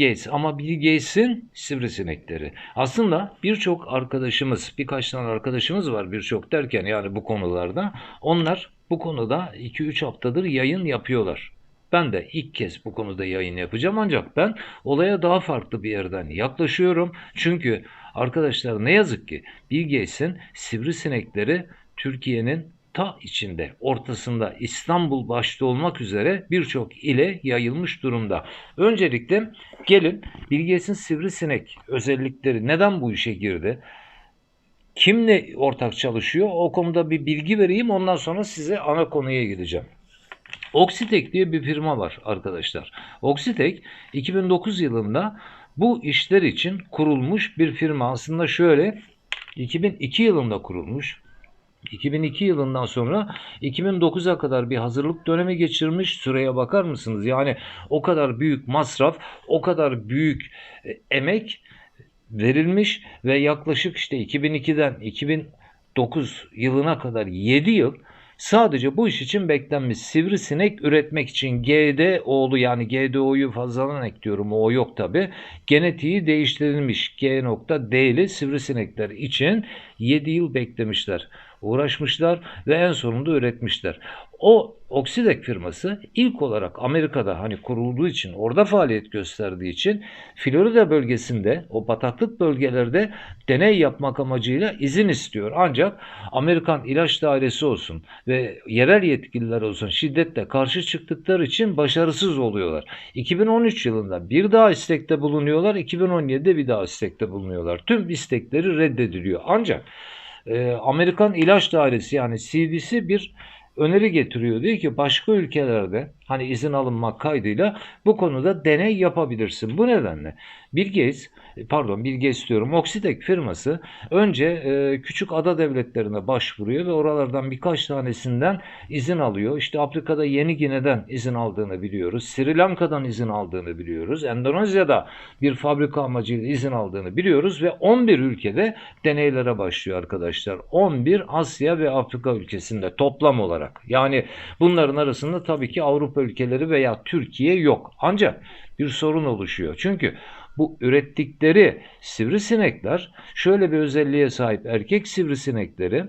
Gates ama Bill Gates'in sivrisinekleri. Aslında birçok arkadaşımız, birkaç tane arkadaşımız var birçok derken yani bu konularda. Onlar bu konuda 2-3 haftadır yayın yapıyorlar. Ben de ilk kez bu konuda yayın yapacağım ancak ben olaya daha farklı bir yerden yaklaşıyorum. Çünkü arkadaşlar ne yazık ki Bill Gates'in sivrisinekleri Türkiye'nin ta içinde, ortasında İstanbul başta olmak üzere birçok ile yayılmış durumda. Öncelikle gelin Bill Gates'in sivrisinek özellikleri neden bu işe girdi? Kimle ortak çalışıyor? O konuda bir bilgi vereyim. Ondan sonra size ana konuya gideceğim. Oxitek diye bir firma var arkadaşlar. Oxitek 2009 yılında bu işler için kurulmuş bir firma. Aslında şöyle 2002 yılında kurulmuş. 2002 yılından sonra 2009'a kadar bir hazırlık dönemi geçirmiş. Süreye bakar mısınız? Yani o kadar büyük masraf, o kadar büyük e, emek verilmiş ve yaklaşık işte 2002'den 2009 yılına kadar 7 yıl sadece bu iş için beklenmiş sivrisinek üretmek için GDO'lu yani GDO'yu fazladan ekliyorum o yok tabi genetiği değiştirilmiş G.D'li sivrisinekler için 7 yıl beklemişler uğraşmışlar ve en sonunda üretmişler. O Oxidek firması ilk olarak Amerika'da hani kurulduğu için orada faaliyet gösterdiği için Florida bölgesinde o bataklık bölgelerde deney yapmak amacıyla izin istiyor. Ancak Amerikan İlaç Dairesi olsun ve yerel yetkililer olsun şiddetle karşı çıktıkları için başarısız oluyorlar. 2013 yılında bir daha istekte bulunuyorlar. 2017'de bir daha istekte bulunuyorlar. Tüm istekleri reddediliyor. Ancak e, Amerikan İlaç Dairesi yani CDC bir öneri getiriyor. Diyor ki başka ülkelerde hani izin alınmak kaydıyla bu konuda deney yapabilirsin. Bu nedenle Bill Gates pardon Bill Gates diyorum Oxitec firması önce e, küçük ada devletlerine başvuruyor ve oralardan birkaç tanesinden izin alıyor. İşte Afrika'da Yeni Gine'den izin aldığını biliyoruz. Sri Lanka'dan izin aldığını biliyoruz. Endonezya'da bir fabrika amacıyla izin aldığını biliyoruz ve 11 ülkede deneylere başlıyor arkadaşlar. 11 Asya ve Afrika ülkesinde toplam olarak. Yani bunların arasında tabii ki Avrupa ülkeleri veya Türkiye yok. Ancak bir sorun oluşuyor. Çünkü bu ürettikleri sivrisinekler şöyle bir özelliğe sahip erkek sivrisinekleri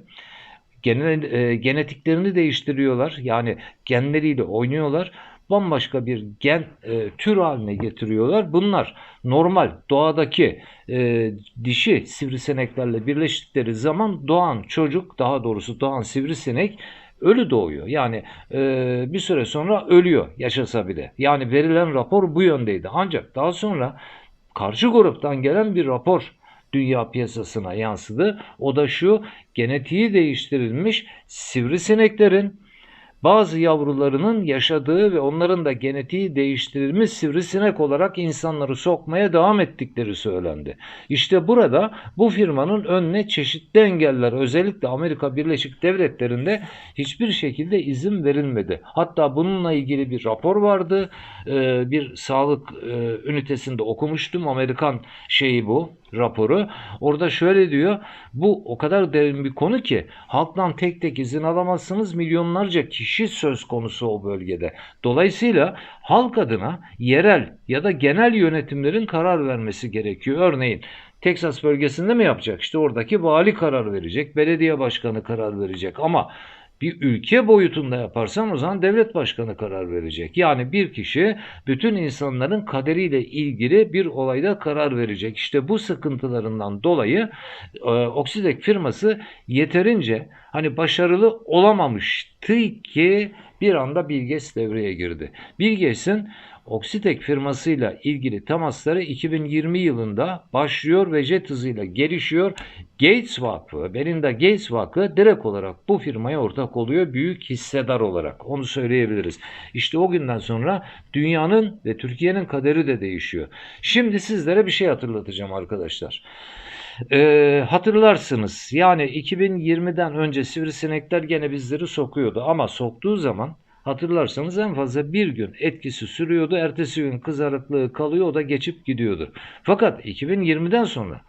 genel, e, genetiklerini değiştiriyorlar. Yani genleriyle oynuyorlar. Bambaşka bir gen e, tür haline getiriyorlar. Bunlar normal doğadaki e, dişi sivrisineklerle birleştikleri zaman doğan çocuk daha doğrusu doğan sivrisinek ölü doğuyor. Yani e, bir süre sonra ölüyor yaşasa bile. Yani verilen rapor bu yöndeydi. Ancak daha sonra karşı gruptan gelen bir rapor dünya piyasasına yansıdı. O da şu genetiği değiştirilmiş sivrisineklerin bazı yavrularının yaşadığı ve onların da genetiği değiştirilmiş sivrisinek olarak insanları sokmaya devam ettikleri söylendi. İşte burada bu firmanın önüne çeşitli engeller özellikle Amerika Birleşik Devletleri'nde hiçbir şekilde izin verilmedi. Hatta bununla ilgili bir rapor vardı. Ee, bir sağlık e, ünitesinde okumuştum. Amerikan şeyi bu raporu. Orada şöyle diyor. Bu o kadar derin bir konu ki halktan tek tek izin alamazsınız. Milyonlarca kişi söz konusu o bölgede. Dolayısıyla halk adına yerel ya da genel yönetimlerin karar vermesi gerekiyor. Örneğin Teksas bölgesinde mi yapacak? İşte oradaki vali karar verecek, belediye başkanı karar verecek ama bir ülke boyutunda yaparsan o zaman devlet başkanı karar verecek. Yani bir kişi bütün insanların kaderiyle ilgili bir olayda karar verecek. İşte bu sıkıntılarından dolayı e, Oksidek firması yeterince hani başarılı olamamıştı ki bir anda Bill Gates devreye girdi. Bill Oxitek firmasıyla ilgili temasları 2020 yılında başlıyor ve jet hızıyla gelişiyor. Gates Vakfı, Belinda Gates Vakfı direkt olarak bu firmaya ortak oluyor büyük hissedar olarak. Onu söyleyebiliriz. İşte o günden sonra dünyanın ve Türkiye'nin kaderi de değişiyor. Şimdi sizlere bir şey hatırlatacağım arkadaşlar. Ee, hatırlarsınız yani 2020'den önce sivrisinekler gene bizleri sokuyordu ama soktuğu zaman Hatırlarsanız en fazla bir gün etkisi sürüyordu. Ertesi gün kızarıklığı kalıyor o da geçip gidiyordu. Fakat 2020'den sonra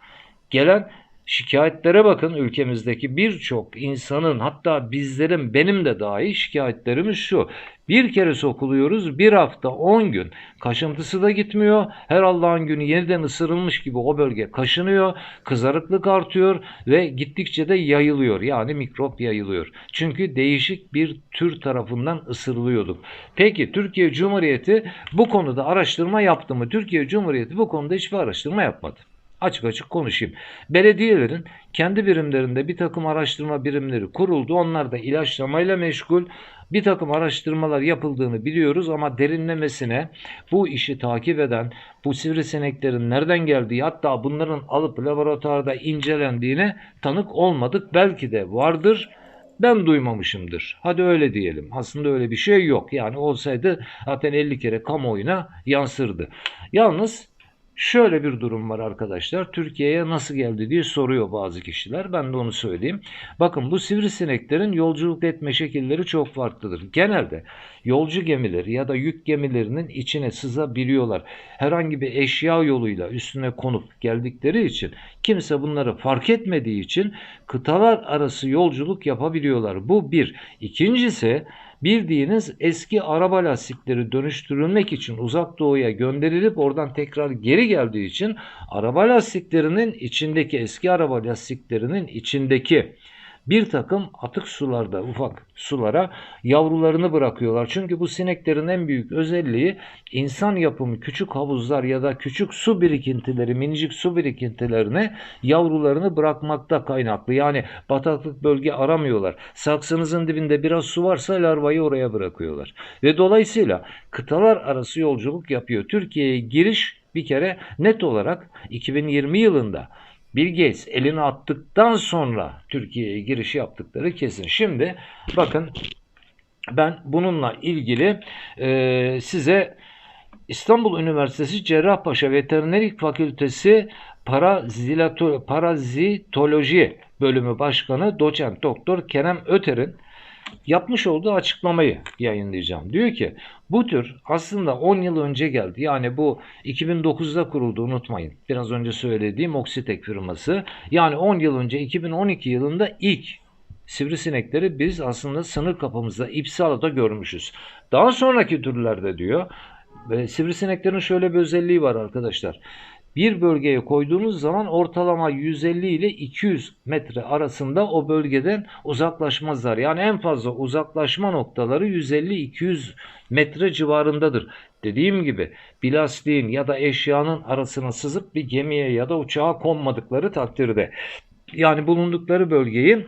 gelen Şikayetlere bakın ülkemizdeki birçok insanın hatta bizlerin benim de dahi şikayetlerimiz şu. Bir kere sokuluyoruz bir hafta 10 gün kaşıntısı da gitmiyor. Her Allah'ın günü yeniden ısırılmış gibi o bölge kaşınıyor. Kızarıklık artıyor ve gittikçe de yayılıyor. Yani mikrop yayılıyor. Çünkü değişik bir tür tarafından ısırılıyorduk. Peki Türkiye Cumhuriyeti bu konuda araştırma yaptı mı? Türkiye Cumhuriyeti bu konuda hiçbir araştırma yapmadı açık açık konuşayım. Belediyelerin kendi birimlerinde bir takım araştırma birimleri kuruldu. Onlar da ilaçlamayla meşgul. Bir takım araştırmalar yapıldığını biliyoruz ama derinlemesine bu işi takip eden, bu sivrisineklerin nereden geldiği hatta bunların alıp laboratuvarda incelendiğine tanık olmadık. Belki de vardır. Ben duymamışımdır. Hadi öyle diyelim. Aslında öyle bir şey yok. Yani olsaydı zaten 50 kere kamuoyuna yansırdı. Yalnız Şöyle bir durum var arkadaşlar. Türkiye'ye nasıl geldi diye soruyor bazı kişiler. Ben de onu söyleyeyim. Bakın bu sivrisineklerin yolculuk etme şekilleri çok farklıdır. Genelde yolcu gemileri ya da yük gemilerinin içine sızabiliyorlar. Herhangi bir eşya yoluyla üstüne konup geldikleri için kimse bunları fark etmediği için kıtalar arası yolculuk yapabiliyorlar. Bu bir. İkincisi bildiğiniz eski araba lastikleri dönüştürülmek için uzak doğuya gönderilip oradan tekrar geri geldiği için araba lastiklerinin içindeki eski araba lastiklerinin içindeki bir takım atık sularda ufak sulara yavrularını bırakıyorlar. Çünkü bu sineklerin en büyük özelliği insan yapımı küçük havuzlar ya da küçük su birikintileri, minicik su birikintilerine yavrularını bırakmakta kaynaklı. Yani bataklık bölge aramıyorlar. Saksınızın dibinde biraz su varsa larvayı oraya bırakıyorlar. Ve dolayısıyla kıtalar arası yolculuk yapıyor. Türkiye'ye giriş bir kere net olarak 2020 yılında Bill Gates elini attıktan sonra Türkiye'ye giriş yaptıkları kesin. Şimdi bakın ben bununla ilgili e, size İstanbul Üniversitesi Cerrahpaşa Veterinerik Fakültesi Parazitoloji Bölümü Başkanı Doçent Doktor Kerem Öter'in yapmış olduğu açıklamayı yayınlayacağım. Diyor ki bu tür aslında 10 yıl önce geldi. Yani bu 2009'da kuruldu unutmayın. Biraz önce söylediğim Oxitek firması. Yani 10 yıl önce 2012 yılında ilk sivrisinekleri biz aslında sınır kapımızda İpsala'da görmüşüz. Daha sonraki türlerde diyor sivrisineklerin şöyle bir özelliği var arkadaşlar bir bölgeye koyduğunuz zaman ortalama 150 ile 200 metre arasında o bölgeden uzaklaşmazlar. Yani en fazla uzaklaşma noktaları 150-200 metre civarındadır. Dediğim gibi plastiğin ya da eşyanın arasına sızıp bir gemiye ya da uçağa konmadıkları takdirde yani bulundukları bölgeyi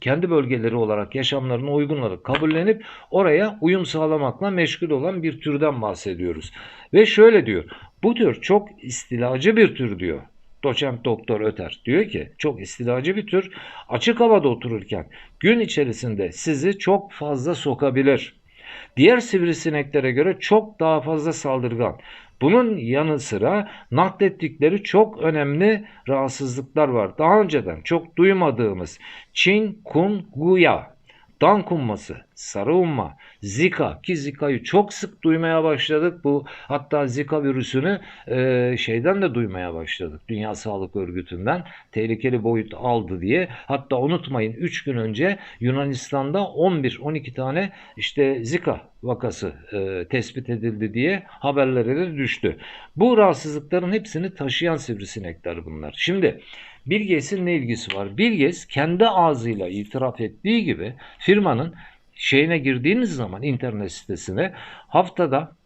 kendi bölgeleri olarak yaşamlarına uygun olarak kabullenip oraya uyum sağlamakla meşgul olan bir türden bahsediyoruz. Ve şöyle diyor. Bu tür çok istilacı bir tür diyor. Doçent Doktor Öter diyor ki çok istilacı bir tür açık havada otururken gün içerisinde sizi çok fazla sokabilir. Diğer sivrisineklere göre çok daha fazla saldırgan. Bunun yanı sıra naklettikleri çok önemli rahatsızlıklar var. Daha önceden çok duymadığımız Çin Kun Guya dan kumması, sarı umma, zika ki zikayı çok sık duymaya başladık. Bu hatta zika virüsünü e, şeyden de duymaya başladık. Dünya Sağlık Örgütü'nden tehlikeli boyut aldı diye. Hatta unutmayın 3 gün önce Yunanistan'da 11-12 tane işte zika vakası e, tespit edildi diye haberlere de düştü. Bu rahatsızlıkların hepsini taşıyan sivrisinekler bunlar. Şimdi Bill Gates'in ne ilgisi var? Bill Gates kendi ağzıyla itiraf ettiği gibi firmanın şeyine girdiğiniz zaman internet sitesine haftada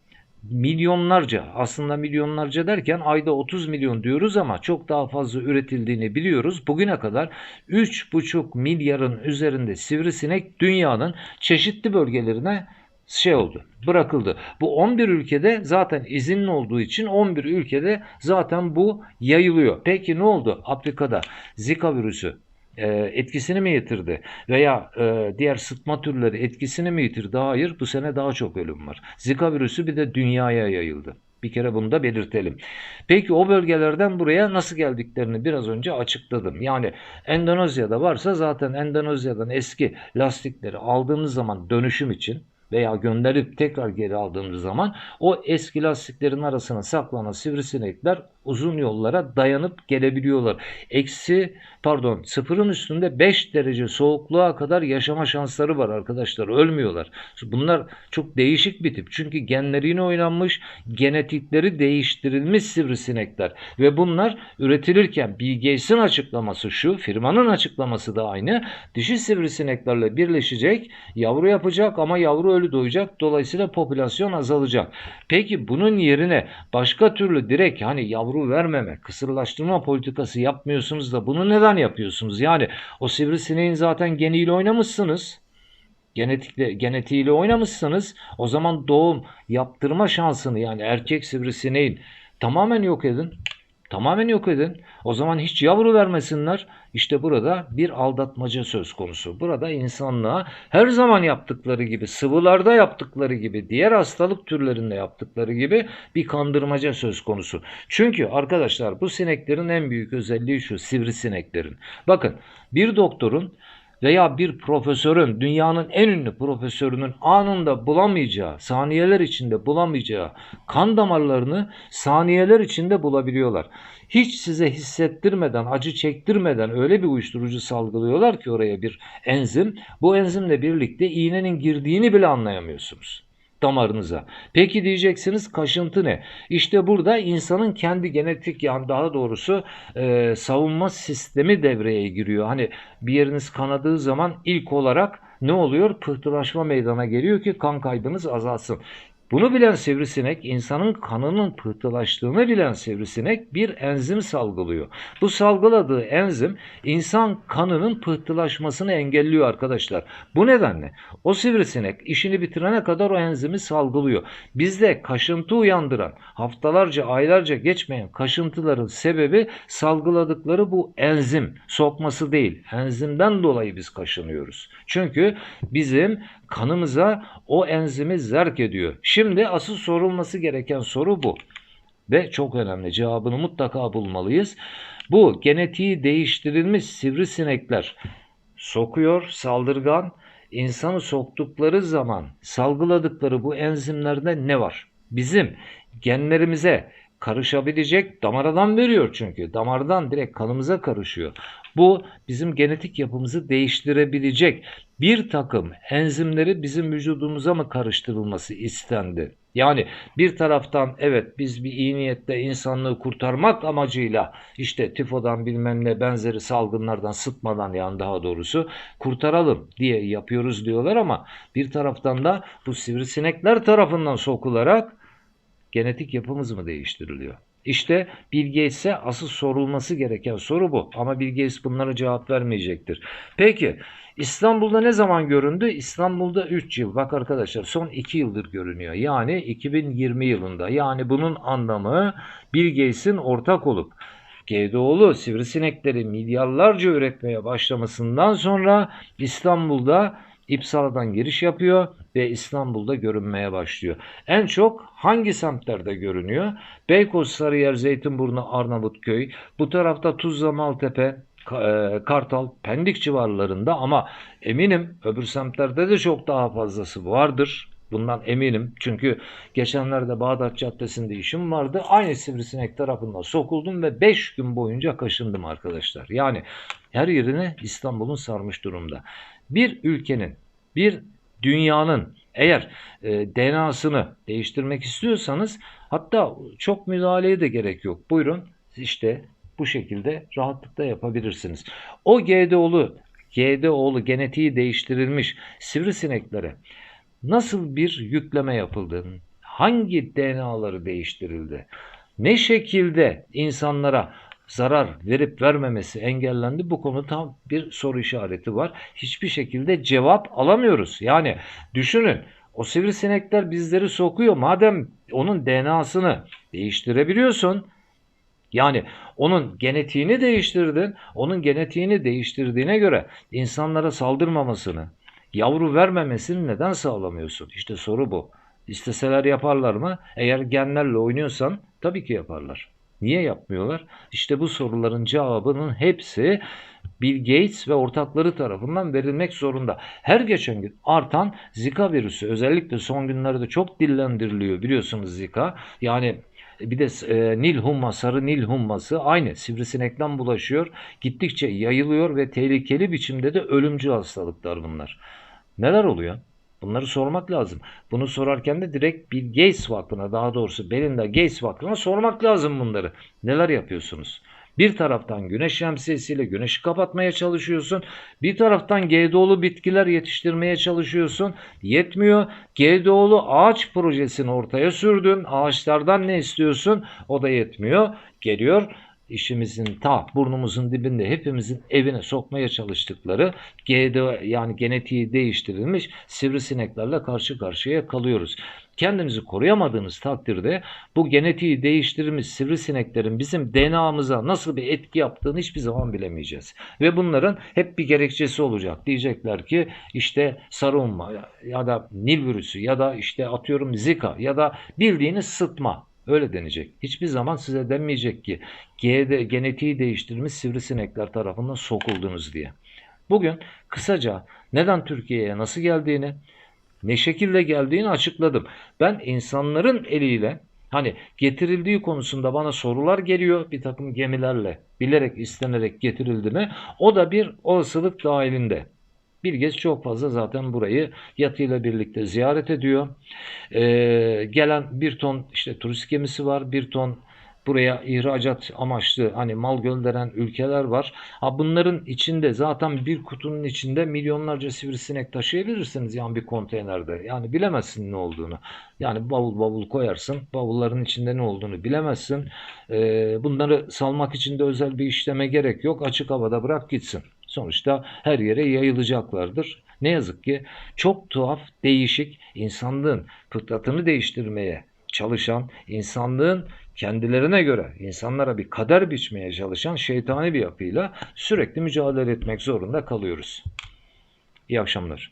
milyonlarca aslında milyonlarca derken ayda 30 milyon diyoruz ama çok daha fazla üretildiğini biliyoruz. Bugüne kadar 3,5 milyarın üzerinde sivrisinek dünyanın çeşitli bölgelerine şey oldu, bırakıldı. Bu 11 ülkede zaten izinli olduğu için 11 ülkede zaten bu yayılıyor. Peki ne oldu? Afrika'da Zika virüsü e, etkisini mi yitirdi? Veya e, diğer sıtma türleri etkisini mi yitirdi? Hayır, bu sene daha çok ölüm var. Zika virüsü bir de dünyaya yayıldı. Bir kere bunu da belirtelim. Peki o bölgelerden buraya nasıl geldiklerini biraz önce açıkladım. Yani Endonezya'da varsa zaten Endonezya'dan eski lastikleri aldığımız zaman dönüşüm için veya gönderip tekrar geri aldığımız zaman o eski lastiklerin arasına saklanan sivrisinekler uzun yollara dayanıp gelebiliyorlar. Eksi pardon sıfırın üstünde 5 derece soğukluğa kadar yaşama şansları var arkadaşlar. Ölmüyorlar. Bunlar çok değişik bir tip. Çünkü genlerine oynanmış, genetikleri değiştirilmiş sivrisinekler. Ve bunlar üretilirken Bill Gates'in açıklaması şu, firmanın açıklaması da aynı. Dişi sivrisineklerle birleşecek, yavru yapacak ama yavru ölü doğacak. Dolayısıyla popülasyon azalacak. Peki bunun yerine başka türlü direkt hani yavru vermeme, kısırlaştırma politikası yapmıyorsunuz da bunu neden yapıyorsunuz? Yani o sivrisineğin zaten geniyle oynamışsınız. Genetikle, genetiğiyle oynamışsınız. O zaman doğum yaptırma şansını yani erkek sivrisineğin tamamen yok edin. Tamamen yok edin. O zaman hiç yavru vermesinler. İşte burada bir aldatmaca söz konusu. Burada insanlığa her zaman yaptıkları gibi, sıvılarda yaptıkları gibi, diğer hastalık türlerinde yaptıkları gibi bir kandırmaca söz konusu. Çünkü arkadaşlar bu sineklerin en büyük özelliği şu, sivrisineklerin. Bakın bir doktorun veya bir profesörün, dünyanın en ünlü profesörünün anında bulamayacağı, saniyeler içinde bulamayacağı kan damarlarını saniyeler içinde bulabiliyorlar. Hiç size hissettirmeden, acı çektirmeden öyle bir uyuşturucu salgılıyorlar ki oraya bir enzim. Bu enzimle birlikte iğnenin girdiğini bile anlayamıyorsunuz damarınıza. Peki diyeceksiniz kaşıntı ne? İşte burada insanın kendi genetik yani daha doğrusu e, savunma sistemi devreye giriyor. Hani bir yeriniz kanadığı zaman ilk olarak ne oluyor? Pıhtılaşma meydana geliyor ki kan kaybınız azalsın. Bunu bilen sivrisinek, insanın kanının pıhtılaştığını bilen sivrisinek bir enzim salgılıyor. Bu salgıladığı enzim insan kanının pıhtılaşmasını engelliyor arkadaşlar. Bu nedenle o sivrisinek işini bitirene kadar o enzimi salgılıyor. Bizde kaşıntı uyandıran, haftalarca, aylarca geçmeyen kaşıntıların sebebi salgıladıkları bu enzim sokması değil. Enzimden dolayı biz kaşınıyoruz. Çünkü bizim kanımıza o enzimi zerk ediyor. Şimdi asıl sorulması gereken soru bu. Ve çok önemli cevabını mutlaka bulmalıyız. Bu genetiği değiştirilmiş sivrisinekler sokuyor, saldırgan. İnsanı soktukları zaman salgıladıkları bu enzimlerde ne var? Bizim genlerimize karışabilecek damardan veriyor çünkü. Damardan direkt kanımıza karışıyor. Bu bizim genetik yapımızı değiştirebilecek bir takım enzimleri bizim vücudumuza mı karıştırılması istendi? Yani bir taraftan evet biz bir iyi niyetle insanlığı kurtarmak amacıyla işte tifodan bilmem ne benzeri salgınlardan sıtmadan yani daha doğrusu kurtaralım diye yapıyoruz diyorlar ama bir taraftan da bu sivrisinekler tarafından sokularak genetik yapımız mı değiştiriliyor? İşte Bill asıl sorulması gereken soru bu. Ama Bill bunlara cevap vermeyecektir. Peki İstanbul'da ne zaman göründü? İstanbul'da 3 yıl. Bak arkadaşlar son 2 yıldır görünüyor. Yani 2020 yılında. Yani bunun anlamı Bill ortak olup GDO'lu sivrisinekleri milyarlarca üretmeye başlamasından sonra İstanbul'da İpsala'dan giriş yapıyor ve İstanbul'da görünmeye başlıyor. En çok hangi semtlerde görünüyor? Beykoz, Sarıyer, Zeytinburnu, Arnavutköy, bu tarafta Tuzla, Maltepe, e, Kartal, Pendik civarlarında ama eminim öbür semtlerde de çok daha fazlası vardır. Bundan eminim. Çünkü geçenlerde Bağdat Caddesi'nde işim vardı. Aynı sivrisinek tarafından sokuldum ve 5 gün boyunca kaşındım arkadaşlar. Yani her yerini İstanbul'un sarmış durumda. Bir ülkenin, bir dünyanın eğer e, DNA'sını değiştirmek istiyorsanız hatta çok müdahaleye de gerek yok. Buyurun işte bu şekilde rahatlıkla yapabilirsiniz. O GDO'lu GDO'lu genetiği değiştirilmiş sivrisineklere nasıl bir yükleme yapıldı? Hangi DNA'ları değiştirildi? Ne şekilde insanlara zarar verip vermemesi engellendi. Bu konuda tam bir soru işareti var. Hiçbir şekilde cevap alamıyoruz. Yani düşünün o sivrisinekler bizleri sokuyor. Madem onun DNA'sını değiştirebiliyorsun yani onun genetiğini değiştirdin. Onun genetiğini değiştirdiğine göre insanlara saldırmamasını, yavru vermemesini neden sağlamıyorsun? İşte soru bu. İsteseler yaparlar mı? Eğer genlerle oynuyorsan tabii ki yaparlar. Niye yapmıyorlar? İşte bu soruların cevabının hepsi Bill Gates ve ortakları tarafından verilmek zorunda. Her geçen gün artan Zika virüsü özellikle son günlerde çok dillendiriliyor biliyorsunuz Zika. Yani Bir de e, Nil humma, sarı Nil humması aynı sivrisinekten bulaşıyor. Gittikçe yayılıyor ve tehlikeli biçimde de ölümcül hastalıklar bunlar. Neler oluyor? Bunları sormak lazım. Bunu sorarken de direkt bir Gates Vakfı'na daha doğrusu Belinda Gates Vakfı'na sormak lazım bunları. Neler yapıyorsunuz? Bir taraftan güneş şemsiyesiyle güneşi kapatmaya çalışıyorsun. Bir taraftan GDO'lu bitkiler yetiştirmeye çalışıyorsun. Yetmiyor. GDO'lu ağaç projesini ortaya sürdün. Ağaçlardan ne istiyorsun? O da yetmiyor. Geliyor işimizin ta burnumuzun dibinde hepimizin evine sokmaya çalıştıkları GDO yani genetiği değiştirilmiş sivrisineklerle karşı karşıya kalıyoruz. Kendimizi koruyamadığınız takdirde bu genetiği değiştirilmiş sivrisineklerin bizim DNA'mıza nasıl bir etki yaptığını hiçbir zaman bilemeyeceğiz. Ve bunların hep bir gerekçesi olacak. Diyecekler ki işte sarı umma ya da Nil virüsü ya da işte atıyorum Zika ya da bildiğiniz sıtma. Öyle denecek. Hiçbir zaman size denmeyecek ki GD, genetiği değiştirilmiş sivrisinekler tarafından sokuldunuz diye. Bugün kısaca neden Türkiye'ye nasıl geldiğini, ne şekilde geldiğini açıkladım. Ben insanların eliyle hani getirildiği konusunda bana sorular geliyor bir takım gemilerle bilerek istenerek getirildi mi o da bir olasılık dahilinde. Bill Gates çok fazla zaten burayı yatıyla birlikte ziyaret ediyor. Ee, gelen bir ton işte turist gemisi var, bir ton buraya ihracat amaçlı hani mal gönderen ülkeler var. Ha bunların içinde zaten bir kutunun içinde milyonlarca sivrisinek taşıyabilirsiniz yani bir konteynerde. Yani bilemezsin ne olduğunu. Yani bavul bavul koyarsın. Bavulların içinde ne olduğunu bilemezsin. Ee, bunları salmak için de özel bir işleme gerek yok. Açık havada bırak gitsin. Sonuçta her yere yayılacaklardır. Ne yazık ki çok tuhaf, değişik, insanlığın fıtratını değiştirmeye çalışan, insanlığın kendilerine göre insanlara bir kader biçmeye çalışan şeytani bir yapıyla sürekli mücadele etmek zorunda kalıyoruz. İyi akşamlar.